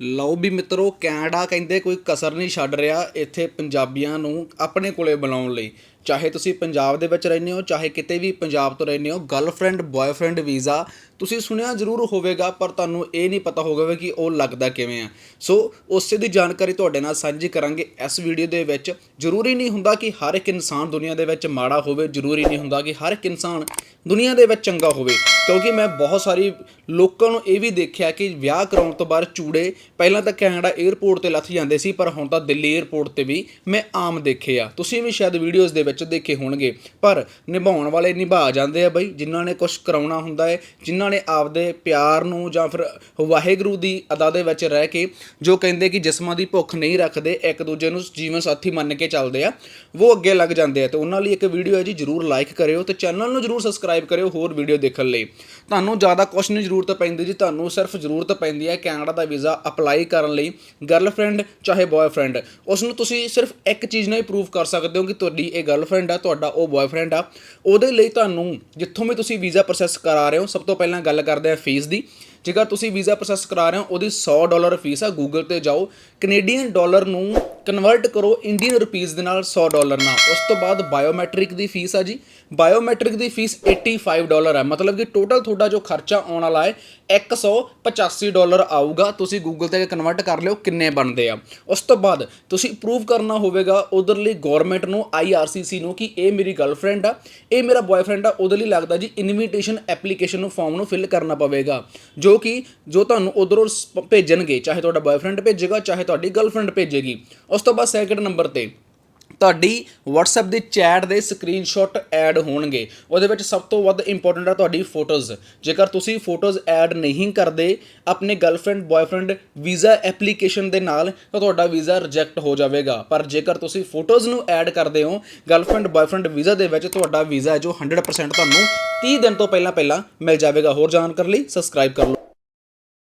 ਲਓ ਵੀ ਮਿੱਤਰੋ, ਕੈਨੇਡਾ ਕਹਿੰਦੇ ਕੋਈ ਕਸਰ ਨਹੀਂ ਛੱਡ ਰਿਹਾ ਇੱਥੇ ਪੰਜਾਬੀਆਂ ਨੂੰ ਆਪਣੇ ਕੋਲੇ ਬੁਲਾਉਣ ਲਈ। ਚਾਹੇ ਤੁਸੀਂ ਪੰਜਾਬ ਦੇ ਵਿੱਚ ਰਹਿੰਦੇ ਹੋ, ਚਾਹੇ ਕਿਤੇ ਵੀ ਪੰਜਾਬ ਤੋਂ ਰਹਿੰਦੇ ਹੋ ਗਰਲਫ੍ਰੈਂਡ ਬॉयਫ੍ਰੈਂਡ ਵੀਜ਼ਾ ਤੁਸੀਂ ਸੁਣਿਆ ਜ਼ਰੂਰ ਹੋਵੇਗਾ, ਪਰ ਤੁਹਾਨੂੰ ਇਹ ਨਹੀਂ ਪਤਾ ਹੋਵੇਗਾ ਕਿ ਉਹ ਲੱਗਦਾ ਕਿਵੇਂ ਆ। ਸੋ, ਉਸੇ ਦੀ ਜਾਣਕਾਰੀ ਤੁਹਾਡੇ ਨਾਲ ਸਾਂਝੀ ਕਰਾਂਗੇ ਇਸ ਵੀਡੀਓ ਦੇ ਵਿੱਚ। ਜ਼ਰੂਰੀ ਨਹੀਂ ਹੁੰਦਾ ਕਿ ਹਰ ਇੱਕ ਇਨਸਾਨ ਦੁਨੀਆ ਦੇ ਵਿੱਚ ਮਾੜਾ ਹੋਵੇ, ਜ਼ਰੂਰੀ ਨਹੀਂ ਹੁੰਦਾ ਕਿ ਹਰ ਇੱਕ ਇਨਸਾਨ ਦੁਨੀਆ ਦੇ ਵਿੱਚ ਚੰਗਾ ਹੋਵੇ। ਕਿਉਂਕਿ ਮੈਂ ਬਹੁਤ ਸਾਰੀ ਲੋਕਾਂ ਨੂੰ ਇਹ ਵੀ ਦੇਖਿਆ ਕਿ ਵਿਆਹ ਕਰਾਉਣ ਤੋਂ ਬਾਅਦ ਚੂੜੇ ਪਹਿਲਾਂ ਤਾਂ ਕੈਨੇਡਾ 에ਅਰਪੋਰਟ ਤੇ ਲੱਥ ਜਾਂਦੇ ਸੀ, ਪਰ ਹੁਣ ਤਾਂ ਦਿੱਲੀ 에ਅਰਪੋਰਟ ਤੇ ਵੀ ਮੈਂ ਆਮ ਦੇਖੇ ਆ। ਤੁਸੀਂ ਵੀ ਸ਼ਾਇਦ ਵੀਡੀਓਜ਼ ਦੇ ਵਿੱਚ ਦੇਖੇ ਹੋਣਗੇ, ਪਰ ਨਿਭਾਉਣ ਵਾਲੇ ਨਿਭਾ ਜਾਂਦੇ ਆ ਬਈ, ਜਿਨ੍ਹਾਂ ਨੇ ਕੁਝ ਕਰਾਉਣਾ ਹੁੰਦਾ ਹੈ ਜਿਨ੍ਹਾਂ ਨੇ ਆਪਦੇ ਪਿਆਰ ਨੂੰ ਜਾਂ ਫਿਰ ਵਾਹਿਗੁਰੂ ਦੀ ਅਦਾ ਦੇ ਵਿੱਚ ਰਹਿ ਕੇ ਜੋ ਕਹਿੰਦੇ ਕਿ ਜਿਸਮਾਂ ਦੀ ਭੁੱਖ ਨਹੀਂ ਰੱਖਦੇ, ਇੱਕ ਦੂਜੇ ਨੂੰ ਜੀਵਨ ਸਾਥੀ ਮੰਨ ਕੇ ਚੱਲਦੇ ਆ, ਉਹ ਅੱਗੇ ਲੱਗ ਜਾਂਦੇ ਆ। ਤੇ ਉਹਨਾਂ ਲਈ ਇੱਕ ਵੀਡੀਓ ਹੈ ਜੀ, ਜਰੂਰ ਲਾਈਕ ਕਰਿਓ ਤੇ ਚੈਨਲ ਨੂੰ ਜਰੂਰ ਸਬਸਕ੍ਰਾਈਬ ਕਰਿਓ ਹੋਰ ਵੀਡੀਓ ਦੇਖਣ ਲਈ। ਤੁਹਾਨੂੰ ਜ਼ਿਆਦਾ ਕੁਛ ਨਹੀਂ ਜ਼ਰੂਰਤ ਪੈਂਦੀ ਜੀ, ਤੁਹਾਨੂੰ ਸਿਰਫ ਜ਼ਰੂਰਤ ਪੈਂਦੀ ਹੈ ਕੈਨੇਡਾ ਦਾ ਵੀਜ਼ਾ ਅਪਲਾਈ ਕਰਨ ਲਈ ਗਰਲਫ੍ਰੈਂਡ ਚਾਹੇ ਬॉयਫ੍ਰੈਂਡ ਉਸ ਨੂੰ ਤੁਸੀਂ ਸਿਰਫ ਇੱਕ ਚੀਜ਼ ਨਾਲ ਹੀ ਪ੍ਰੂਵ ਕਰ ਸਕਦੇ ਹੋ ਕਿ ਤੁਹਾਡੀ ਇਹ ਗਰਲਫ੍ਰੈਂਡ ਆ, ਤੁਹਾਡਾ ਉਹ ਬॉयਫ੍ਰੈਂਡ ਆ। ਉਹਦੇ ਲਈ ਤੁਹਾਨੂੰ ਜਿੱਥੋਂ ਵੀ ਤੁਸੀਂ ਵੀਜ਼ਾ ਪ੍ਰੋਸੈਸ ਕਰਾ ਰਹੇ ਹੋ, ਸਭ ਤੋਂ ਪਹਿਲਾਂ ਗੱਲ ਕਰਦੇ ਆ ਫੀਸ ਦੀ। ਜੇਕਰ ਤੁਸੀਂ ਵੀਜ਼ਾ ਪ੍ਰੋਸੈਸ ਕਰਾ ਰਹੇ ਹੋ, ਉਹਦੀ 100 ਡਾਲਰ ਫੀਸ ਆ ਗੂਗਲ ਤੇ ਜਾਓ। ਕੈਨੇਡੀਅਨ ਡਾਲਰ ਨੂੰ ਕਨਵਰਟ ਕਰੋ ਇੰਡੀਅਨ ਰੁਪੀਸ ਦੇ ਨਾਲ 100 ਡਾਲਰ ਨਾਲ। ਉਸ ਤੋਂ ਬਾਅਦ ਬਾਇਓਮੈਟ੍ਰਿਕ ਦੀ ਫੀਸ ਆ ਜੀ। ਬਾਇਓਮੈਟ੍ਰਿਕ ਦੀ ਫੀਸ 85 ਡਾਲਰ ਹੈ ਮਤਲਬ ਕਿ ਟੋਟਲ ਤੁਹਾਡਾ ਜੋ ਖਰਚਾ ਆਉਣ ਵਾਲਾ ਹੈ 185 ਡਾਲਰ ਆਊਗਾ। ਤੁਸੀਂ ਗੂਗਲ ਤੇ ਕਨਵਰਟ ਕਰ ਲਿਓ ਕਿੰਨੇ ਬਣਦੇ ਆ। ਉਸ ਤੋਂ ਬਾਅਦ ਤੁਸੀਂ ਪ੍ਰੂਵ ਕਰਨਾ ਹੋਵੇਗਾ ਉਧਰ ਲਈ ਗਵਰਨਮੈਂਟ ਨੂੰ IRCC ਨੂੰ ਕਿ ਇਹ ਮੇਰੀ ਗਰਲਫ੍ਰੈਂਡ ਆ। ਇਹ ਮੇਰਾ ਬॉयਫ੍ਰੈਂਡ ਆ। ਉਹਦੇ ਲਈ ਲੱਗਦਾ ਜੀ ਇਨਵੀਟੇਸ਼ਨ ਐਪਲੀਕੇਸ਼ਨ ਨੂੰ ਫਾਰਮ ਨੂੰ ਫਿਲ ਕਰਨਾ ਪਵੇਗਾ। ਜੋ ਕਿ ਜੋ ਤੁਹਾਨੂੰ ਉਧਰੋਂ ਭੇਜਣਗੇ, ਚਾਹੇ ਤੁਹਾਡਾ ਬॉयਫ੍ਰੈਂਡ ਭੇਜੇਗਾ, ਚਾਹੇ ਤੁਹਾਡੀ ਗਰਲਫ੍ਰੈਂਡ ਭੇਜੇਗੀ। ਉਸ ਤੋਂ ਬਾਅਦ ਸੈਕਿੰਡ ਨੰਬਰ ਤੇ ਤੁਹਾਡੀ WhatsApp ਦੀ ਚੈਟ ਦੇ ਸਕਰੀਨਸ਼ਾਟ ਐਡ ਹੋਣਗੇ। ਉਹਦੇ ਵਿੱਚ ਸਭ ਤੋਂ ਵੱਧ ਇੰਪੋਰਟੈਂਟ ਆ ਤੁਹਾਡੀ ਫੋਟੋਜ਼ ਜੇਕਰ ਤੁਸੀਂ ਫੋਟੋਜ਼ ਐਡ ਨਹੀਂ ਕਰਦੇ, ਆਪਣੇ ਗਰਲਫ੍ਰੈਂਡ ਬॉयਫ੍ਰੈਂਡ ਵੀਜ਼ਾ ਐਪਲੀਕੇਸ਼ਨ ਦੇ ਨਾਲ ਤਾਂ ਤੁਹਾਡਾ ਵੀਜ਼ਾ ਰਿਜੈਕਟ ਹੋ ਜਾਵੇਗਾ। ਪਰ ਜੇਕਰ ਤੁਸੀਂ ਫੋਟੋਜ਼ ਨੂੰ ਐਡ ਕਰਦੇ ਹੋ ਗਰਲਫ੍ਰੈਂਡ ਬॉयਫ੍ਰੈਂਡ ਵੀਜ਼ਾ ਦੇ ਵਿੱਚ ਤੁਹਾਡਾ ਵੀਜ਼ਾ ਜੋ 100% ਤੁਹਾਨੂੰ 30 ਦਿਨ ਤੋਂ ਪਹਿਲਾਂ ਪਹਿਲਾਂ ਮਿਲ ਜਾਵੇਗਾ। ਹੋਰ ਜਾਣਕਾਰੀ ਲਈ ਸਬਸਕ੍ਰਾਈਬ ਕਰ ਲਓ।